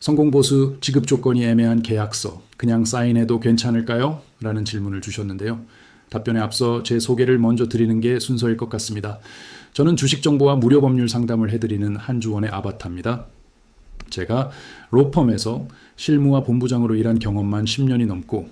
성공보수 지급 조건이 애매한 계약서 그냥 사인해도 괜찮을까요? 라는 질문을 주셨는데요. 답변에 앞서 제 소개를 먼저 드리는 게 순서일 것 같습니다. 저는 주식 정보와 무료 법률 상담을 해드리는 한주원의 아바타입니다. 제가 로펌에서 실무와 본부장으로 일한 경험만 10년이 넘고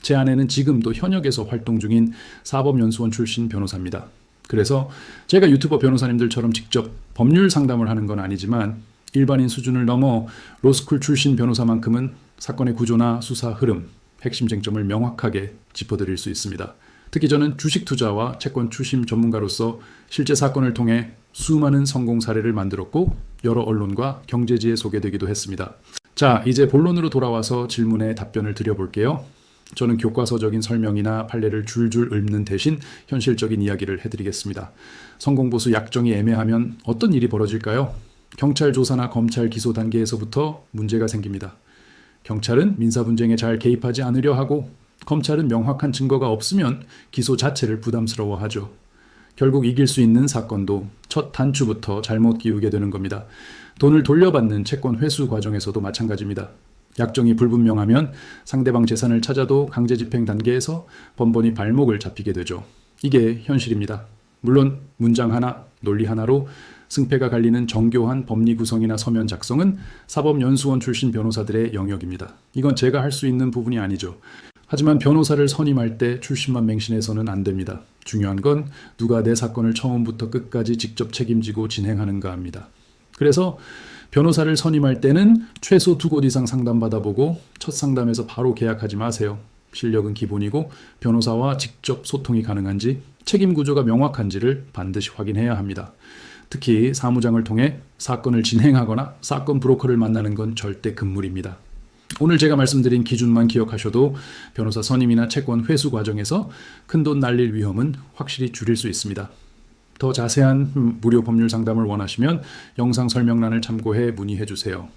제 아내는 지금도 현역에서 활동 중인 사법연수원 출신 변호사입니다. 그래서 제가 유튜버 변호사님들처럼 직접 법률 상담을 하는 건 아니지만 일반인 수준을 넘어 로스쿨 출신 변호사만큼은 사건의 구조나 수사 흐름, 핵심 쟁점을 명확하게 짚어드릴 수 있습니다. 특히 저는 주식 투자와 채권 추심 전문가로서 실제 사건을 통해 수많은 성공 사례를 만들었고 여러 언론과 경제지에 소개되기도 했습니다. 자, 이제 본론으로 돌아와서 질문에 답변을 드려볼게요. 저는 교과서적인 설명이나 판례를 줄줄 읊는 대신 현실적인 이야기를 해드리겠습니다. 성공보수 약정이 애매하면 어떤 일이 벌어질까요? 경찰 조사나 검찰 기소 단계에서부터 문제가 생깁니다. 경찰은 민사 분쟁에 잘 개입하지 않으려 하고 검찰은 명확한 증거가 없으면 기소 자체를 부담스러워하죠. 결국 이길 수 있는 사건도 첫 단추부터 잘못 끼우게 되는 겁니다. 돈을 돌려받는 채권 회수 과정에서도 마찬가지입니다. 약정이 불분명하면 상대방 재산을 찾아도 강제 집행 단계에서 번번이 발목을 잡히게 되죠. 이게 현실입니다. 물론 문장 하나, 논리 하나로 승패가 갈리는 정교한 법리 구성이나 서면 작성은 사법연수원 출신 변호사들의 영역입니다. 이건 제가 할 수 있는 부분이 아니죠. 하지만 변호사를 선임할 때 출신만 맹신해서는 안 됩니다. 중요한 건 누가 내 사건을 처음부터 끝까지 직접 책임지고 진행하는가 합니다. 그래서 변호사를 선임할 때는 최소 두 곳 이상 상담받아보고 첫 상담에서 바로 계약하지 마세요. 실력은 기본이고 변호사와 직접 소통이 가능한지 책임 구조가 명확한지를 반드시 확인해야 합니다. 특히 사무장을 통해 사건을 진행하거나 사건 브로커를 만나는 건 절대 금물입니다. 오늘 제가 말씀드린 기준만 기억하셔도 변호사 선임이나 채권 회수 과정에서 큰 돈 날릴 위험은 확실히 줄일 수 있습니다. 더 자세한 무료 법률 상담을 원하시면 영상 설명란을 참고해 문의해 주세요.